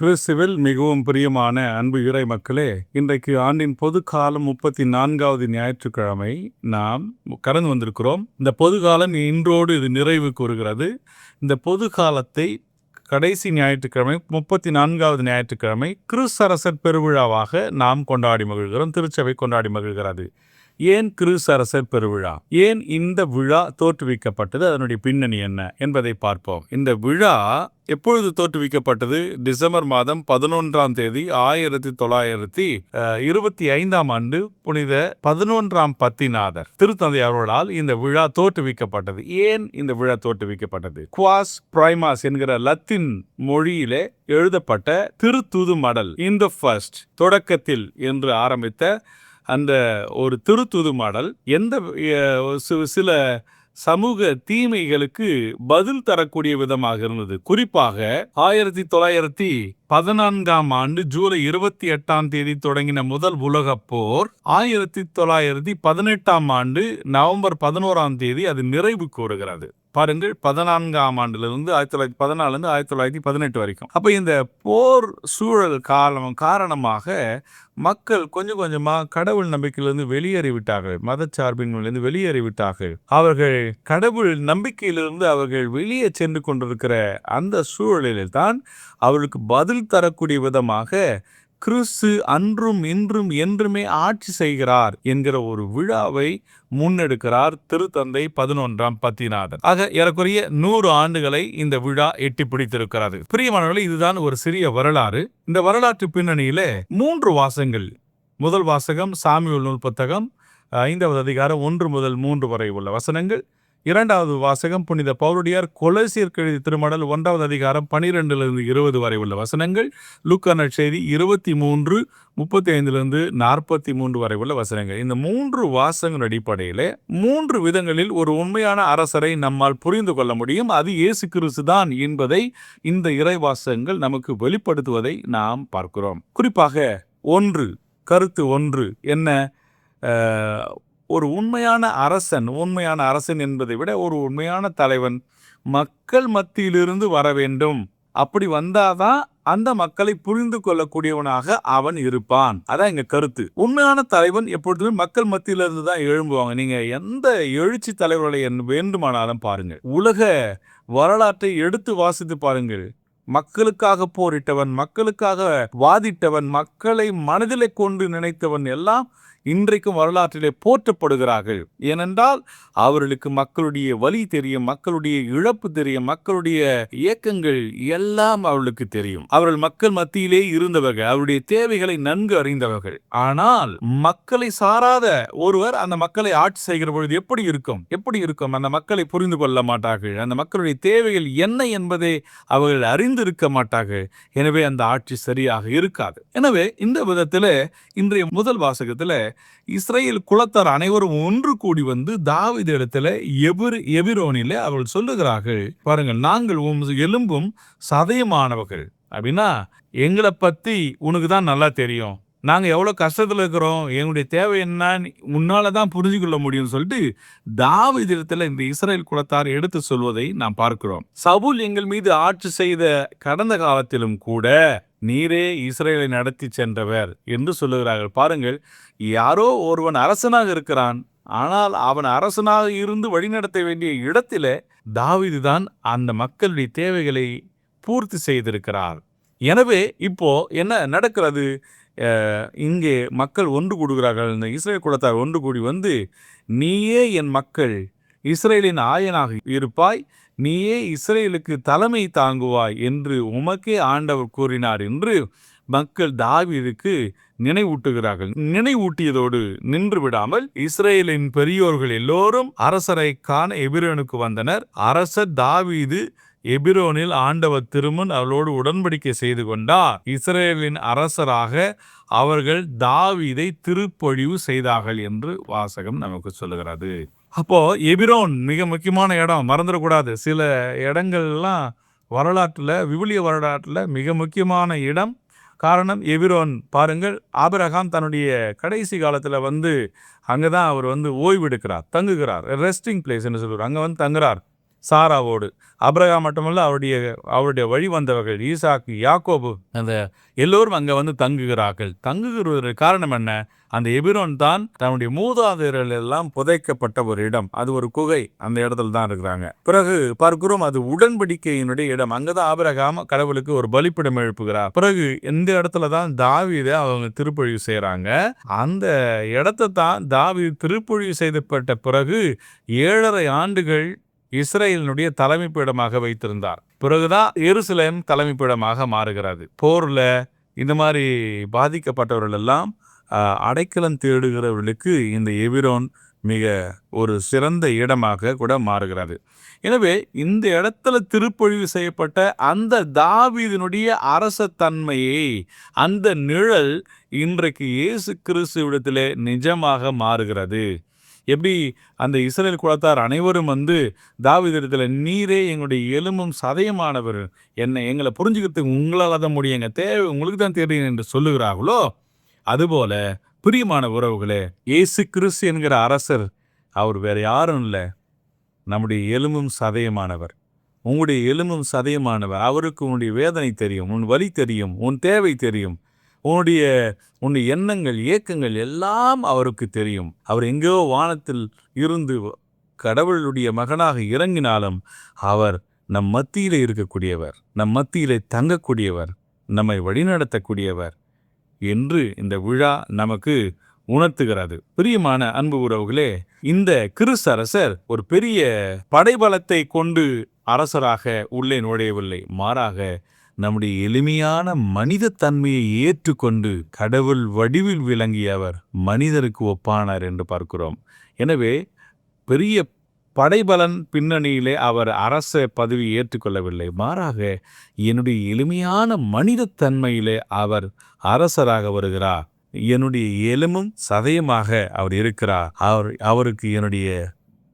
கிறிஸ்துவில் மிகவும் பிரியமான அன்பு இறை மக்களே இன்றைக்கு ஆண்டின் பொது காலம் முப்பத்தி நான்காவது ஞாயிற்றுக்கிழமை நாம் கடந்து வந்திருக்கிறோம். இந்த பொது காலம் இன்றோடு இது நிறைவு கூறுகிறது. இந்த பொது காலத்தை கடைசி ஞாயிற்றுக்கிழமை முப்பத்தி நான்காவது ஞாயிற்றுக்கிழமை கிறிஸ்தரசர் பெருவிழாவாக நாம் கொண்டாடி மகிழ்கிறோம். திருச்சபை கொண்டாடி மகிழ்கிறது. ஏன் கிறிஸ்தரசர் பெருவிழா? ஏன் இந்த விழா தோற்றுவிக்கப்பட்டது? அதனுடைய பின்னணி என்ன என்பதை பார்ப்போம். இந்த விழா எப்பொழுது தோற்றுவிக்கப்பட்டது? டிசம்பர் மாதம் பதினொன்றாம் தேதி ஆயிரத்தி தொள்ளாயிரத்தி இருபத்தி ஐந்தாம் ஆண்டு புனித பதினொன்றாம் பத்திநாதர் திருத்தந்தை அவர்களால் இந்த விழா தோற்றுவிக்கப்பட்டது. ஏன் இந்த விழா தோற்றுவிக்கப்பட்டது? குவாஸ் பிரைமாஸ் என்கிற லத்தீன் மொழியிலே எழுதப்பட்ட திருத்துது மடல் இன் த ஃபர்ஸ்ட் தொடக்கத்தில் என்று ஆரம்பித்த அந்த ஒரு திருத்துது மாடல் எந்த சில சமூக தீமைகளுக்கு பதில் தரக்கூடிய விதமாக இருந்தது. குறிப்பாக ஆயிரத்தி தொள்ளாயிரத்தி பதினான்காம் ஆண்டு ஜூலை இருபத்தி எட்டாம் தேதி தொடங்கின முதல் உலகப் போர் ஆயிரத்தி தொள்ளாயிரத்தி பதினெட்டாம் ஆண்டு நவம்பர் பதினோராம் தேதி அது நிறைவு கூறுகிறது. பாருங்கள் பதினான்காம் ஆண்டுலேருந்து ஆயிரத்தி தொள்ளாயிரத்தி பதினாலேருந்து ஆயிரத்தி தொள்ளாயிரத்தி பதினெட்டு வரைக்கும். அப்போ இந்த போர் சூழல் காலம் காரணமாக மக்கள் கொஞ்சம் கொஞ்சமாக கடவுள் நம்பிக்கையிலிருந்து வெளியேறிவிட்டார்கள். மதச்சார்பின்மையிலிருந்து அவர்கள் கடவுள் நம்பிக்கையிலிருந்து அவர்கள் வெளியே சென்று கொண்டிருக்கிற அந்த சூழலில் தான் அவர்களுக்கு பதில் தரக்கூடிய விதமாக கிறிஸ்து அன்றும் இன்றும் என்றுமே ஆட்சி செய்கிறார் என்கிற ஒரு விழாவை முன்னெடுக்கிறார் திருத்தந்தை பதினொன்றாம் பத்திநாதன். ஆக ஏறக்குறைய நூறு ஆண்டுகளை இந்த விழா எட்டி பிடித்திருக்கிறது. பிரியமானவர்களே இதுதான் ஒரு சிறிய வரலாறு. இந்த வரலாற்று பின்னணியிலே மூன்று வாசங்கள். முதல் வாசகம் சாமியுல் நூல் புத்தகம் ஐந்தாவது அதிகாரம் ஒன்று முதல் மூன்று வரை உள்ள வசனங்கள். இரண்டாவது வாசகம் புனித பௌரடியார் கொலசியர் கெழுதி திருமடல் ஒன்றாவது அதிகாரம் பனிரெண்டிலிருந்து இருபது வரை உள்ள வசனங்கள் லுக்கான செய்தி இருபத்தி மூன்று முப்பத்தி ஐந்திலிருந்து நாற்பத்தி மூன்று வரை உள்ள வசனங்கள். இந்த மூன்று வாசகங்கள் அடிப்படையிலே மூன்று விதங்களில் ஒரு உண்மையான அரசரை நம்மால் புரிந்து கொள்ள முடியும். அது இயேசு கிறிஸ்து தான் என்பதை இந்த இறைவாசகங்கள் நமக்கு வெளிப்படுத்துவதை நாம் பார்க்கிறோம். குறிப்பாக ஒன்று கருத்து ஒன்று என்ன? ஒரு உண்மையான அரசன் உண்மையான அரசன் என்பதை விட ஒரு உண்மையான தலைவன் மக்கள் மத்தியிலிருந்து வர வேண்டும். அப்படி வந்தாதான் அந்த மக்களை புரிந்து கொள்ளக்கூடியவனாக அவன் இருப்பான். அதான் எங்க கருத்து. உண்மையான தலைவன் எப்பொழுதுமே மக்கள் மத்தியிலிருந்து தான் எழும்புவாங்க. நீங்க எந்த எழுச்சி தலைவர்களை என் வேண்டுமானாலும் பாருங்கள். உலக வரலாற்றை எடுத்து வாசித்து பாருங்கள். மக்களுக்காக போரிட்டவன் மக்களுக்காக வாதிட்டவன் மக்களை மனதிலே கொண்டு நினைத்தவன் எல்லாம் இன்றைக்கும் வரலாற்றிலே போற்றப்படுகிறார்கள். ஏனென்றால் அவர்களுக்கு மக்களுடைய வலி தெரியும் மக்களுடைய இழப்பு தெரியும் மக்களுடைய இயக்கங்கள் எல்லாம் அவர்களுக்கு தெரியும். அவர்கள் மக்கள் மத்தியிலே இருந்தவர்கள் அவருடைய தேவைகளை நன்கு அறிந்தவர்கள். ஆனால் மக்களை சாராத ஒருவர் அந்த மக்களை ஆட்சி செய்கிற பொழுது எப்படி இருக்கும்? எப்படி இருக்கும்? அந்த மக்களை புரிந்து கொள்ள மாட்டார்கள். அந்த மக்களுடைய தேவைகள் என்ன என்பதை அவர்கள் அறிந்திருக்க மாட்டார்கள். எனவே அந்த ஆட்சி சரியாக இருக்காது. எனவே இந்த விதத்தில் இன்றைய முதல் வாசகத்தில் இஸ்ரேல் குலத்தார் அனைவரும் ஒன்று கூடி வந்து தாவித இடத்துல எபிர் எபிரோனிலே அவர்கள் சொல்லுகிறார்கள். பாருங்கள் நாங்கள் உம் எலும்பும் சதயமானவர்கள். அப்படின்னா எங்களை பற்றி உனக்கு தான் நல்லா தெரியும். நாங்கள் எவ்வளோ கஷ்டத்தில் இருக்கிறோம் எங்களுடைய தேவை என்னன்னு உன்னால் தான் புரிஞ்சு கொள்ள முடியும்னு சொல்லிட்டு தாவிதத்தில் இந்த இஸ்ரேல் குலத்தார் எடுத்து சொல்வதை நாம் பார்க்கிறோம். சவுல் எங்கள் மீது ஆட்சி செய்த கடந்த காலத்திலும் கூட நீரே இஸ்ரேலை நடத்தி சென்றவர் என்று சொல்லுகிறார்கள். பாருங்கள் யாரோ ஒருவன் அரசனாக இருக்கிறான். ஆனால் அவன் அரசனாக இருந்து வழிநடத்த வேண்டிய இடத்தில் தாவீது தான் அந்த மக்களுடைய தேவைகளை பூர்த்தி செய்திருக்கிறார். எனவே இப்போ என்ன நடக்கிறது? இங்கே மக்கள் ஒன்று கூடுகிறார்கள். இந்த இஸ்ரேல் குலத்தார் ஒன்று கூடி வந்து நீயே என் மக்கள் இஸ்ரேலின் ஆயனாக இருப்பாய். நீயே இஸ்ரேலுக்கு தலைமை தாங்குவாய் என்று உமக்கே ஆண்டவர் கூறினார் என்று மக்கள் தாவிதுக்கு நினைவூட்டுகிறார்கள். நினைவூட்டியதோடு நின்று விடாமல் இஸ்ரேலின் பெரியோர்கள் எல்லோரும் அரசரை காண எபிரோனுக்கு வந்தனர். அரசர் தாவீது எபிரோனில் ஆண்டவர் திருமன் அவளோடு உடன்படிக்கை செய்து கொண்டார். இஸ்ரேலின் அரசராக அவர்கள் தாவீதை திருப்பொழிவு செய்தார்கள் என்று வாசகம் நமக்கு சொல்லுகிறது. அப்போ எபிரோன் மிக முக்கியமான இடம் மறந்துடக்கூடாது. சில இடங்கள்லாம் வரலாற்றில் விவிலிய வரலாற்றில் மிக முக்கியமான இடம். காரணம் எபிரோன். பாருங்கள் ஆபிரகாம் தன்னுடைய கடைசி காலத்தில் வந்து அங்கே தான் அவர் வந்து ஓய்வெடுக்கிறார் தங்குகிறார். ரெஸ்டிங் பிளேஸ் சொல்லுவார். அங்கே வந்து தங்குறார். சாராவோடு. அப்ரகா மட்டுமல்ல அவருடைய அவருடைய வழி வந்தவர்கள் ஈசாக்கு யாக்கோபு அந்த எல்லோரும் அங்கே வந்து தங்குகிறார்கள். தங்குகிறதற்கு காரணம் என்ன? அந்த எபிரோன் தான் தன்னுடைய மூதாதையர்கள் எல்லாம் புதைக்கப்பட்ட ஒரு இடம். அது ஒரு குகை. அந்த இடத்துல தான் இருக்கிறாங்க. பிறகு பார்க்கிறோம் அது உடன்படிக்கையினுடைய இடம். அங்கதான் ஆபிரகாம் கடவுளுக்கு ஒரு பலிப்பிடம் எழுப்புகிறார். பிறகு இந்த இடத்துல தான் தாவித அவங்க திருப்பொழிவு செய்கிறாங்க அந்த இடத்தை தான் தாவி திருப்பொழிவு செய்தப்பட்ட பிறகு ஏழரை ஆண்டுகள் இஸ்ரேலினுடைய தலைமைப்பிடமாக வைத்திருந்தார். பிறகுதான் எருசலேம் தலைமைப்பிடமாக மாறுகிறது. போரில் இந்த மாதிரி பாதிக்கப்பட்டவர்கள் எல்லாம் அடைக்கலம் தேடுகிறவர்களுக்கு இந்த எபிரோன் மிக ஒரு சிறந்த இடமாக கூட மாறுகிறது. எனவே இந்த இடத்துல திருப்பொழிவு செய்யப்பட்ட அந்த தாவீதினுடைய அரசத்தன்மையை அந்த நிழல் இன்றைக்கு இயேசு கிறிஸ்துவிடத்திலே நிஜமாக மாறுகிறது. எப்படி அந்த இஸ்ரேல் குலத்தார் அனைவரும் வந்து தாவீதிடத்துல நீரே எங்களுடைய எலும்பும் சதயமானவர். என்னை எங்களை புரிஞ்சுக்கிறதுக்கு உங்களால் தான் முடியும். எங்கள் தேவை உங்களுக்கு தான் தெரியும் என்று சொல்லுகிறார்களோ? அதுபோல பிரியமான உறவுகளே இயேசு கிறிஸ்து என்கிற அரசர் அவர் வேறு யாரும் இல்லை. நம்முடைய எலும்பும் சதயமானவர். உங்களுடைய எலும்பும் சதயமானவர். அவருக்கு உன்னுடைய வேதனை தெரியும் உன் வழி தெரியும் உன் தேவை தெரியும். உன்னுடைய உன்னுடைய எண்ணங்கள் இயக்கங்கள் எல்லாம் அவருக்கு தெரியும். அவர் எங்கேயோ வானத்தில் இருந்து கடவுளுடைய மகனாக இறங்கினாலும் அவர் நம் மத்தியில் இருக்கக்கூடியவர் நம் மத்தியில் தங்கக்கூடியவர் நம்மை வழிநடத்தக்கூடியவர் என்று இந்த விழா நமக்கு உணர்த்துகிறது. பிரியமான அன்பு உறவுகளே இந்த கிறிஸ்து அரசர் ஒரு பெரிய படைபலத்தை கொண்டு அரசராக உள்ளே நுழையவில்லை. மாறாக நம்முடைய எளிமையான மனித தன்மையை ஏற்றுக்கொண்டு கடவுள் வடிவில் விளங்கிய அவர் மனிதருக்கு ஒப்பானார் என்று பார்க்கிறோம். எனவே பெரிய படைபலன் பின்னணியிலே அவர் அரச பதவி ஏற்றுக்கொள்ளவில்லை. மாறாக என்னுடைய எளிமையான மனிதத்தன்மையிலே அவர் அரசராக வருகிறார். என்னுடைய எலும்பும் சதயமாக அவர் இருக்கிறார். அவர் அவருக்கு என்னுடைய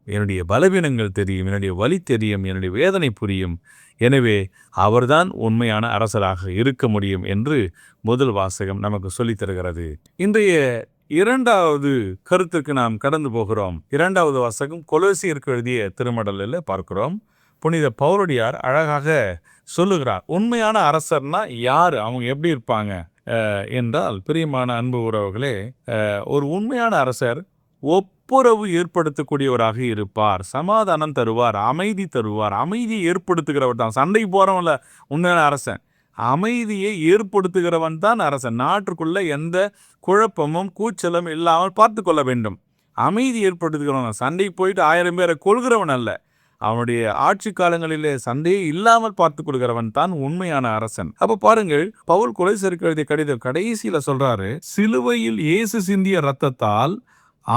என்னுடைய பலவீனங்கள் தெரியும் என்னுடைய வழி தெரியும் என்னுடைய வேதனை புரியும். எனவே அவர்தான் உண்மையான அரசராக இருக்க முடியும் என்று முதல் வாசகம் நமக்கு சொல்லித் தருகிறது. இன்றைய இரண்டாவது கருத்துக்கு நாம் கடந்து போகிறோம். இரண்டாவது வாசகம் கொலோசியருக்கு எழுதிய திருமடலில் பார்க்கிறோம். புனித பௌரடியார் அழகாக சொல்லுகிறார் உண்மையான அரசர்னா யார்? அவங்க எப்படி இருப்பாங்க? என்றால் பிரியமான அன்பு உறவுகளே ஒரு உண்மையான அரசர் ஒப்புரவு ஏற்படுத்தக்கூடியவராக இருப்பார். சமாதானம் தருவார் அமைதி தருவார். அமைதியை ஏற்படுத்துகிறவர் தான். சண்டைக்கு போகிறவன்ல உண்மையான அரசன். அமைதியை ஏற்படுத்துகிறவன் தான் அரசன். நாட்டுக்குள்ள எந்த குழப்பமும் கூச்சலும் இல்லாமல் பார்த்து கொள்ள வேண்டும். அமைதி ஏற்படுத்துகிறவன் சண்டை போயிட்டு ஆயிரம் பேரை கொள்கிறவன் அல்ல. அவனுடைய ஆட்சி காலங்களிலே சண்டையே இல்லாமல் பார்த்து கொள்கிறவன் தான் உண்மையான அரசன். அப்ப பாருங்கள் பவுல் கொலை எழுதிய கடிதம் கடைசியில சொல்றாரு சிலுவையில் இயேசு சிந்திய ரத்தத்தால்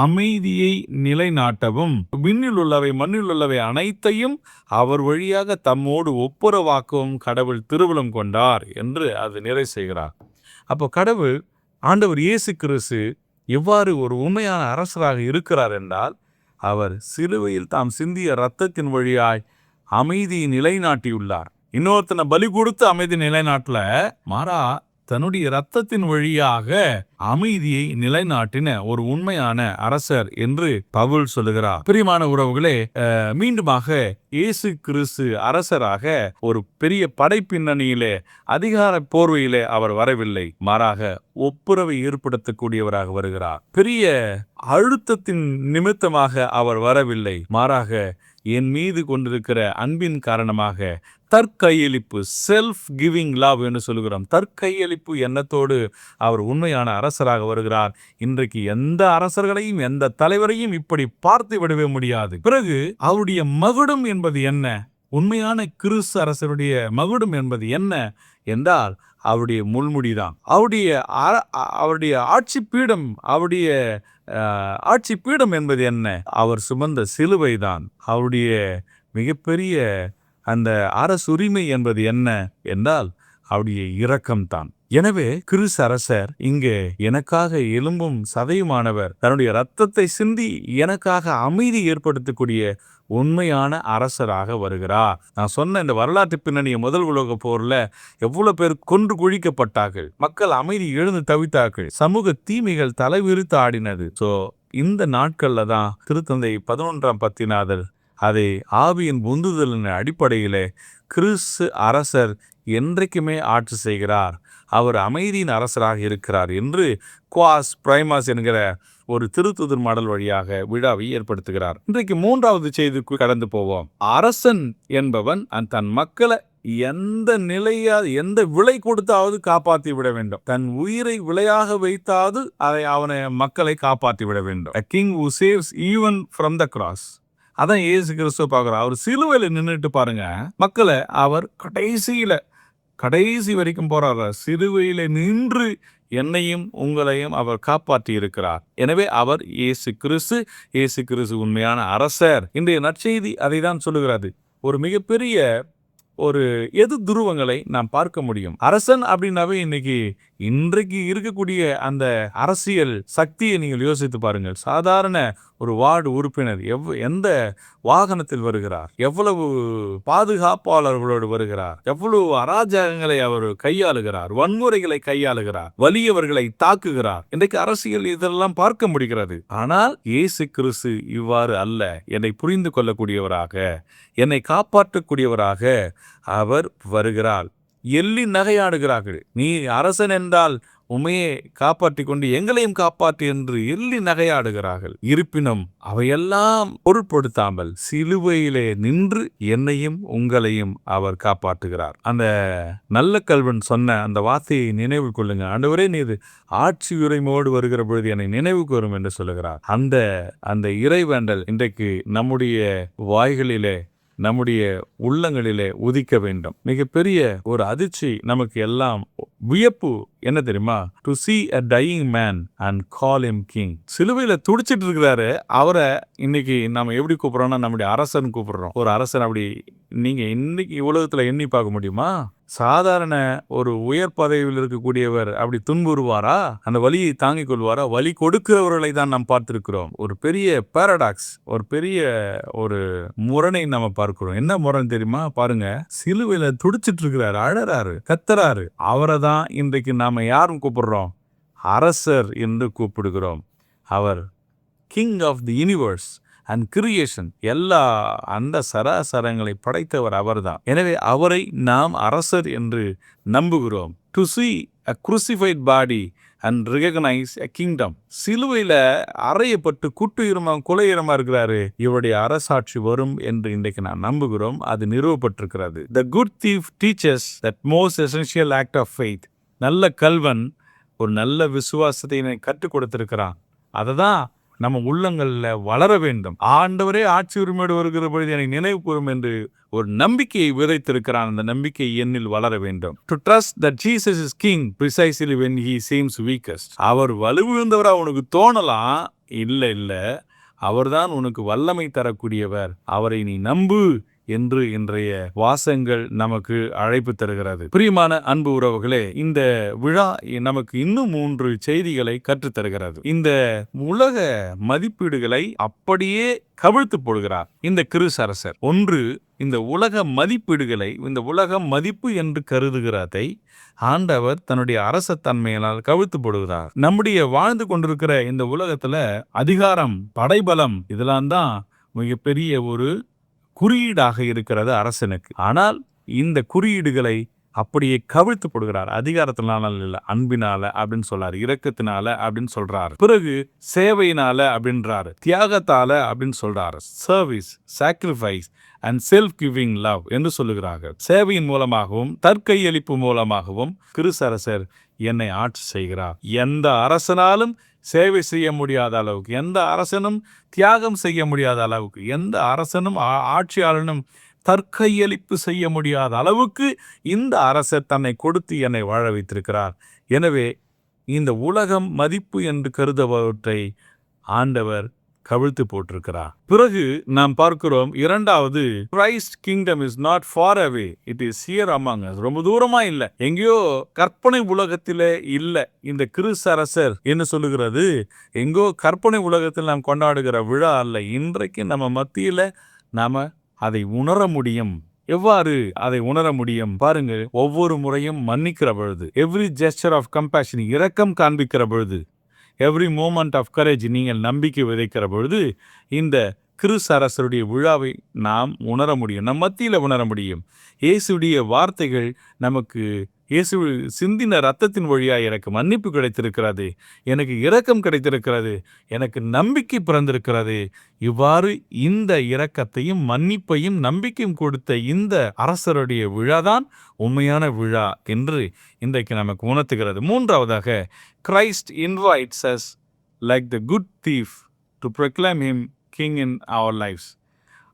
அமைதியை நிலைநாட்டவும் விண்ணில் உள்ளவை மண்ணில் உள்ளவை அனைத்தையும் அவர் வழியாக தம்மோடு ஒப்புரவாக்கவும் கடவுள் திருவுளம் கொண்டார் என்று அது நிறை செய்கிறார். அப்போ கடவுள் ஆண்டவர் இயேசு கிறிஸ்து எவ்வாறு ஒரு உண்மையான அரசராக இருக்கிறார் என்றால் அவர் சிலுவையில் தாம் சிந்திய இரத்தத்தின் வழியாய் அமைதியை நிலைநாட்டியுள்ளார். இன்னொருத்தனை பலி கொடுத்து அமைதி நிலைநாட்டல மாறா தன்னுடைய இரத்தத்தின் வழியாக அமைதியை நிலைநாட்டின ஒரு உண்மையான அரசர் என்று பவுல் சொல்லுகிறார். பிரியமான உறவுகளே மீண்டுமாக இயேசு கிறிஸ்து அரசராக ஒரு பெரிய படைப்பின்னணியிலே அதிகார போர்வையிலே அவர் வரவில்லை. மாறாக ஒப்புரவை ஏற்படுத்தக்கூடியவராக வருகிறார். பெரிய அழுத்தத்தின் நிமித்தமாக அவர் வரவில்லை. மாறாக என் மீது கொண்டிருக்கிற அன்பின் காரணமாக தற்கையளிப்பு செல்ஃப் கிவிங் லவ் என்று சொல்கிறோம் தற்கையளிப்பு எண்ணத்தோடு அவர் உண்மையான அரசராக வருகிறார். இன்றைக்கு எந்த அரசர்களையும் எந்த தலைவரையும் இப்படி பார்த்து விடவே முடியாது. பிறகு அவருடைய மகுடம் என்பது என்ன? உண்மையான கிறிஸ்து அரசருடைய மகுடம் என்பது என்ன என்றால் அவருடைய முள்முடிதான். அவருடைய அவருடைய ஆட்சி பீடம் அவருடைய ஆட்சி பீடம் என்பது என்ன? அவர் சுமந்த சிலுவைதான். அவருடைய மிகப்பெரிய அந்த அரசுரிமை என்பது என்ன என்றால் அவருடைய இரக்கம்தான். எனவே கிறிஸ் அரசர் இங்கே எனக்காக எலும்பும் சதையுமானவர். தன்னுடைய ரத்தத்தை சிந்தி எனக்காக அமைதி ஏற்படுத்தக்கூடிய உண்மையான அரசராக வருகிறார். நான் சொன்ன இந்த வரலாற்று பின்னணிய முதல் உலக போர்ல எவ்வளவு பேர் கொன்று குழிக்கப்பட்டார்கள். மக்கள் அமைதி எழுந்து தவித்தார்கள். சமூக தீமைகள் தலைவிரித்து ஆடினது. சோ இந்த நாட்கள்ல தான் திருத்தந்தை பதினொன்றாம் பத்திநாதர் அதை ஆவியின் உந்துதலின் அடிப்படையிலே கிறிஸ்து அரசர் என்றைக்குமே ஆட்சி செய்கிறார். அவர் அமைதியின் அரசராக இருக்கிறார் என்று குவாஸ் பிரைமாஸ் என்கிற ஒரு திருத்துதர் மாடல் வழியாக விழாவை ஏற்படுத்துகிறார். இன்றைக்கு மூன்றாவது செய்திக்கு கடந்து போவோம். அரசன் என்பவன் தன் மக்களை எந்த நிலையா எந்த விலை கொடுத்தாவது காப்பாற்றி விட வேண்டும். தன் உயிரை விலையாக வைத்தாவது அதை அவனை மக்களை காப்பாற்றி விட வேண்டும். King who saves even from the cross அதான் ஏசு கிறிஸ்துவ பார்க்குறோம் அவர் சிலுவையில் நின்றுட்டு பாருங்க. மக்களை அவர் கடைசியில கடைசி வரைக்கும் போறாரு. சிறுவையில நின்று என்னையும் உங்களையும் அவர் காப்பாற்றி இருக்கிறார் எனவே அவர் இயேசு கிறிஸ்து இயேசு கிறிஸ்து உண்மையான அரசர். இன்றைய நற்செய்தி அதை தான் சொல்லுகிறது. ஒரு மிகப்பெரிய ஒரு எது துருவங்களை நாம் பார்க்க முடியும். அரசன் அப்படின்னாவே இன்னைக்கு இன்றைக்கு இருக்கக்கூடிய அந்த அரசியல் சக்தியை நீங்கள் யோசித்து பாருங்கள். சாதாரண ஒரு வார்டு உறுப்பினர் எவ் எந்த வாகனத்தில் வருகிறார்? எவ்வளவு பாதுகாப்பாளர்களோடு வருகிறார்? எவ்வளவு அராஜகங்களை அவர் கையாளுகிறார்? வன்முறைகளை கையாளுகிறார்? வலியவர்களை தாக்குகிறார்? இன்றைக்கு அரசியல் இதெல்லாம் பார்க்க முடிகிறது. ஆனால் இயேசு கிறிஸ்து இவ்வாறு அல்ல. என்னை புரிந்து கொள்ளக்கூடியவராக என்னை காப்பாற்றக்கூடியவராக அவர் வருகிறார். எள்ளி நகையாடுகிறார்கள். நீ அரசன் என்றால் உமையே காப்பாற்றி கொண்டு எங்களையும் காப்பாற்று என்று எள்ளி நகையாடுகிறார்கள். இருப்பினும் அவையெல்லாம் பொருட்படுத்தாமல் சிலுவையிலே நின்று என்னையும் உங்களையும் அவர் காப்பாற்றுகிறார். அந்த நல்ல கல்வன் சொன்ன அந்த வார்த்தையை நினைவு கொள்ளுங்க ஆண்டவரே நீது ஆட்சி உரிமையோடு வருகிற பொழுது என்னை நினைவு கூறும் என்று சொல்லுகிறார். அந்த அந்த இறைவேண்டல் இன்றைக்கு நம்முடைய வாய்களிலே நம்முடைய உள்ளங்களிலே உதிக்க வேண்டும். மிகப்பெரிய ஒரு அதிர்ச்சி நமக்கு எல்லாம் வியப்பு என்ன தெரியுமா? To see a dying man and call him king சிலுவையில துடிச்சிட்டு இருக்கிறாரு. அவரை இன்னைக்கு நம்ம எப்படி கூப்பிடுறோம்னா நம்முடைய அரசன் கூப்பிடுறோம். ஒரு அரசன் அப்படி நீங்க இன்னைக்கு உலகத்துல எண்ணி பார்க்க முடியுமா? சாதாரண ஒரு உயர் பதவியில் இருக்கக்கூடியவர் அப்படி துன்புறுவாரா? அந்த வழியை தாங்கிக் கொள்வாரா? வழி கொடுக்கிறவர்களை தான் நாம் பார்த்திருக்கிறோம். ஒரு பெரிய பாரடாக்ஸ் ஒரு பெரிய ஒரு முரணை நம்ம பார்க்கிறோம். என்ன முரண் தெரியுமா? பாருங்க. சிலுவையில துடிச்சிட்டு இருக்கிறாரு அழறாரு கத்துறாரு. அவரை தான் இன்றைக்கு நாம் யாரும் கூப்பிடுறோம்? அரசர் என்று கூப்பிடுகிறோம். அவர் king of the universe and creation எல்லா அந்த சராசரங்களை படைத்தவர் அவர்தான். எனவே அவரை நாம் அரசர் என்று நம்புகிறோம். To see a crucified body and recognise a kingdom சிலுவையில் அறையப்பட்டு குட்டுயிரமாக குலையிரமாக இருக்கிறாரு? இவருடைய அரசாட்சி வரும் என்று இன்றைக்கு நான் நம்புகிறோம். அது நிறுவப்பட்டிருக்கிறது. The good thief teachers that most essential act of faith நல்ல கல்வன் ஒரு நல்ல விசுவாசத்தை எனக்கு கற்றுக் கொடுத்திருக்கிறான். அதை தான் நம்ம உள்ளங்களில் வளர வேண்டும். ஆண்டவரே ஆட்சி உரிமையோடு வருகிற பொழுது எனக்கு நினைவு கூறும் என்று ஒரு நம்பிக்கையை விதைத்திருக்கிறான். அந்த நம்பிக்கை என்னில் வளர வேண்டும். To trust that Jesus is king precisely when he seems weakest அவர் வலுவிழந்தவராக உனக்கு தோணலாம். இல்லை இல்லை. அவர்தான் உனக்கு வல்லமை தரக்கூடியவர். அவரை நீ நம்பு. என்று இன்றைய வாசங்கள் நமக்கு அழைப்பு தருகிறது. பிரியமான அன்பு உறவுகளே இந்த விழா நமக்கு இன்னும் மூன்று செய்திகளை கற்றுத் தருகிறது. இந்த உலக மதிப்பீடுகளை அப்படியே கவிழ்த்து போடுகிறார் இந்த கிறிஸ் அரசர் ஒன்று இந்த உலக மதிப்பீடுகளை இந்த உலக மதிப்பு என்று கருதுகிறதை ஆண்டவர் தன்னுடைய அரசத்தன்மையினால் கவிழ்த்து போடுகிறார். நம்முடைய வாழ்ந்து கொண்டிருக்கிற இந்த உலகத்துல அதிகாரம் படைபலம் இதெல்லாம் தான் மிகப்பெரிய ஒரு குறியீடாக இருக்கிறது அரசனுக்கு. ஆனால் இந்த குறியீடுகளை அப்படியே கவிழ்த்து போடுகிறார். அதிகாரத்தினால இல்ல அன்பினால அப்படின்னு சொல்றாரு இரக்கத்தினால அப்படின்னு சொல்றாரு. பிறகு சேவையினால அப்படின்றாரு தியாகத்தால அப்படின்னு சொல்றாரு. Service sacrifice and self giving love என்று சொல்லுகிறார்கள். சேவையின் மூலமாகவும் தற்கையளிப்பு மூலமாகவும் கிறிஸ்தரசர் என்னை ஆட்சி செய்கிறார். எந்த அரசனாலும் சேவை செய்ய முடியாத அளவுக்கு எந்த அரசனும் தியாகம் செய்ய முடியாத அளவுக்கு எந்த அரசனும் ஆ- ஆட்சியாளனும் தற்கையளிப்பு செய்ய முடியாத அளவுக்கு இந்த அரசர் தன்னை கொடுத்து என்னை வாழ வைத்திருக்கிறார். எனவே இந்த உலகம் மதிப்பு என்று கருதுபவற்றை ஆண்டவர் கவிழ்த்து போட்டிருக்கிறார் பிறகு நாம் பார்க்கிறோம் இரண்டாவது Christ kingdom is not far away it is here அம்மாங்க ரொம்ப தூரமா இல்ல. எங்கேயோ கற்பனை உலகத்திலே இல்ல. இந்த கிறிஸ் அரசர் என்ன சொல்லுகிறது? எங்கோ கற்பனை உலகத்தில் நாம் கொண்டாடுகிற விழா அல்ல. இன்றைக்கு நம்ம மத்தியில நாம அதை உணர முடியும். எவ்வாறு அதை உணர முடியும்? பாருங்கள். ஒவ்வொரு முறையும் மன்னிக்கிற பொழுது எவ்ரி ஜெஸ்டர் ஆஃப் கம்பேஷன் இரக்கம் காண்பிக்கிற பொழுது எவ்ரி மூமெண்ட் ஆஃப் கரேஜ் நீங்கள் நம்பிக்கை விதைக்கிற பொழுது இந்த கிறிஸ் அரசருடைய விழாவை நாம் உணர முடியும் நம் மத்தியில் உணர முடியும். இயேசுடைய வார்த்தைகள் நமக்கு இயேசு சிந்தின ரத்தத்தின் வழியாக எனக்கு மன்னிப்பு கிடைத்திருக்கிறது. எனக்கு இரக்கம் கிடைத்திருக்கிறது. எனக்கு நம்பிக்கை பிறந்திருக்கிறது. இவ்வாறு இந்த இரக்கத்தையும் மன்னிப்பையும் நம்பிக்கையும் கொடுத்த இந்த அரசருடைய விழாதான் உண்மையான விழா என்று இன்றைக்கு நமக்கு உணர்த்துகிறது. மூன்றாவதாக Christ invites us like the good thief to proclaim him king in our lives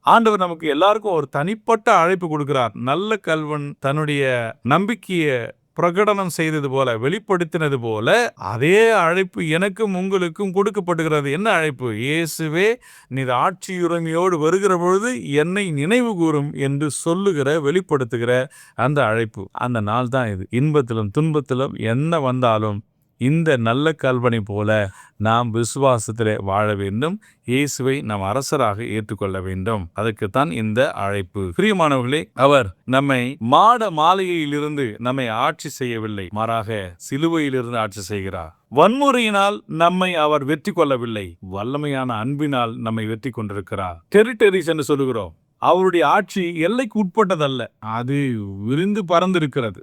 ஆண்டவர் நமக்கு எல்லாருக்கும் ஒரு தனிப்பட்ட அழைப்பு கொடுக்கிறார். நல்ல கல்வன் தன்னுடைய நம்பிக்கையை பிரகடனம் செய்தது போல வெளிப்படுத்தினது போல அதே அழைப்பு எனக்கும் உங்களுக்கும் கொடுக்கப்படுகிறது என்ன அழைப்பு? இயேசுவே நீர் ஆட்சியுரிமையோடு வருகிற பொழுது என்னை நினைவு கூறும் என்று சொல்லுகிற வெளிப்படுத்துகிற அந்த அழைப்பு. அந்த நாள் தான் இது. இன்பத்திலும் துன்பத்திலும் என்ன வந்தாலும் இந்த நல்ல கல்வனை போல நாம் விசுவாசத்தில் வாழ வேண்டும். இயேசுவை நாம் அரசராக ஏற்றுக்கொள்ள வேண்டும். அதற்குத்தான் இந்த அழைப்பு. பிரியமானவர்களே அவர் நம்மை மாட மாளிகையிலிருந்து நம்மை ஆட்சி செய்யவில்லை. மாறாக சிலுவையிலிருந்து ஆட்சி செய்கிறார். வன்முறையினால் நம்மை அவர் வெற்றி கொள்ளவில்லை. வல்லமையான அன்பினால் நம்மை வெற்றி கொண்டிருக்கிறார். டெரிட்டரிஸ் என்று சொல்லுகிறோம். அவருடைய ஆட்சி எல்லைக்கு உட்பட்டதல்ல. அது விரிந்து பறந்திருக்கிறது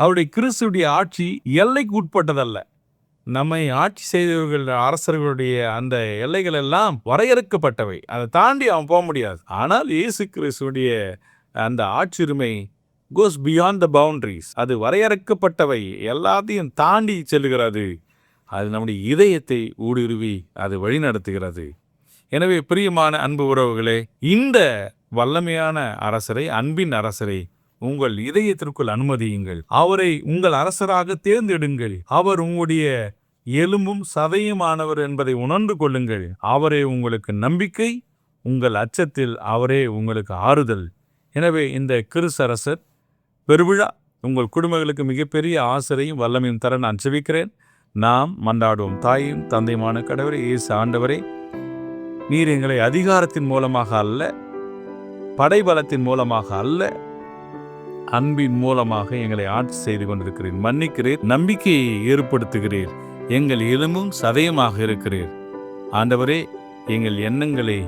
அவருடைய கிறிஸ்துடைய ஆட்சி எல்லைக்கு உட்பட்டதல்ல. நம்மை ஆட்சி செய்தவர்கள் அரசர்களுடைய அந்த எல்லைகள் எல்லாம் வரையறுக்கப்பட்டவை. அதை தாண்டி அவன் போக முடியாது. ஆனால் இயேசு கிறிஸ்துடைய அந்த ஆட்சியுரிமை கோஸ் பியாண்ட் த பவுண்ட்ரிஸ் அது வரையறுக்கப்பட்டவை. எல்லாத்தையும் தாண்டி செல்லுகிறது அது நம்முடைய இதயத்தை ஊடுருவி அது வழிநடத்துகிறது. எனவே பிரியமான அன்பு உறவுகளே இந்த வல்லமையான அரசரை அன்பின் அரசரை உங்கள் இதயத்திற்குள் அனுமதியுங்கள். அவரை உங்கள் அரசராக தேர்ந்தெடுங்கள். அவர் உங்களுடைய எலும்பும் சதையுமானவர் என்பதை உணர்ந்து கொள்ளுங்கள். அவரே உங்களுக்கு நம்பிக்கை உங்கள் அச்சத்தில் அவரே உங்களுக்கு ஆறுதல். எனவே இந்த கிறிஸ்தரசர் பெருவிழா உங்கள் குடும்பங்களுக்கு மிகப்பெரிய ஆசிரையும் வல்லமையும் தர நான் செவிக்கிறேன் நாம் மன்றாடுவோம். தாயும் தந்தையுமான கடவுரை இயேசு ஆண்டவரே. நீர் எங்களை அதிகாரத்தின் மூலமாக அல்ல படைபலத்தின் மூலமாக அல்ல அன்பின் மூலமாக எங்களை ஆட்சி செய்து கொண்டிருக்கிறேன் மன்னிக்கிறேன் நம்பிக்கையை ஏற்படுத்துகிறீர். எங்கள் எலும்பும் சதயமாக இருக்கிறீர். ஆண்டவரே எங்கள் எண்ணங்களை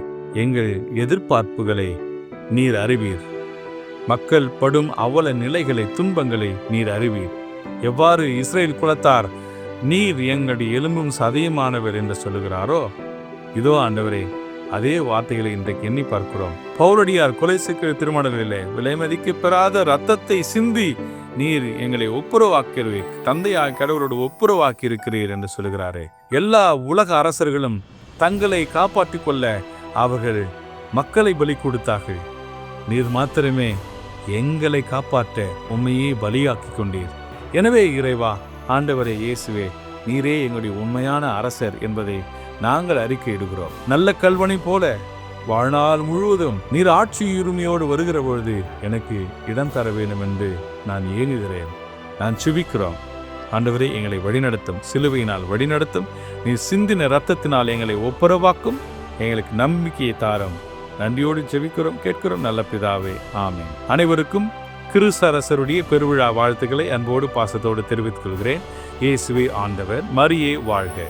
எங்கள் எதிர்பார்ப்புகளை நீர் அறிவீர். மக்கள் படும் அவல நிலைகளை துன்பங்களை நீர் அறிவீர். எவ்வாறு இஸ்ரேல் குலத்தார் நீர் எங்களுடைய எலும்பும் சதயமானவர் என்று சொல்லுகிறாரோ இதோ ஆண்டவரே அதே வார்த்தைகளை இன்றைக்கு எண்ணி பார்க்கிறோம். பௌரடியார் கொலை சிக்கல் திருமணங்களிலே விலைமதிக்கு பெறாத ரத்தத்தை சிந்தி நீர் எங்களை ஒப்புரவாக்கிறீர் தந்தையாய் கடவுளோடு ஒப்புரவாக்கி இருக்கிறீர் என்று சொல்கிறாரே எல்லா உலக அரசர்களும் தங்களை காப்பாற்றிக் கொள்ள அவர்கள் மக்களை பலி கொடுத்தார்கள். நீர் மாத்திரமே எங்களை காப்பாற்ற உண்மையே பலியாக்கி கொண்டீர். எனவே இறைவா ஆண்டவரே இயேசுவே நீரே எங்களுடைய உண்மையான அரசர் என்பதை நாங்கள் அறிக்கையிடுகிறோம் நல்ல கல்வனை போல வாழ்நாள் முழுவதும் நீர் ஆட்சி உரிமையோடு வருகிற பொழுது எனக்கு இடம் தர வேண்டும் என்று நான் ஏங்குகிறேன். நான் சுவிக்கிறோம் ஆண்டவரே எங்களை வழிநடத்தும். சிலுவையினால் வழிநடத்தும். நீ சிந்தின ரத்தத்தினால் எங்களை ஒப்புரவாக்கும். எங்களுக்கு நம்பிக்கையை தாரும். நன்றியோடு ஜெபிக்கிறோம் கேட்கிறோம். நல்ல பிதாவே ஆமேன். அனைவருக்கும் கிறிஸ்தரசருடைய பெருவிழா வாழ்த்துக்களை அன்போடு பாசத்தோடு தெரிவித்துக் கொள்கிறேன். இயேசுவே ஆண்டவர் மரியே வாழ்க.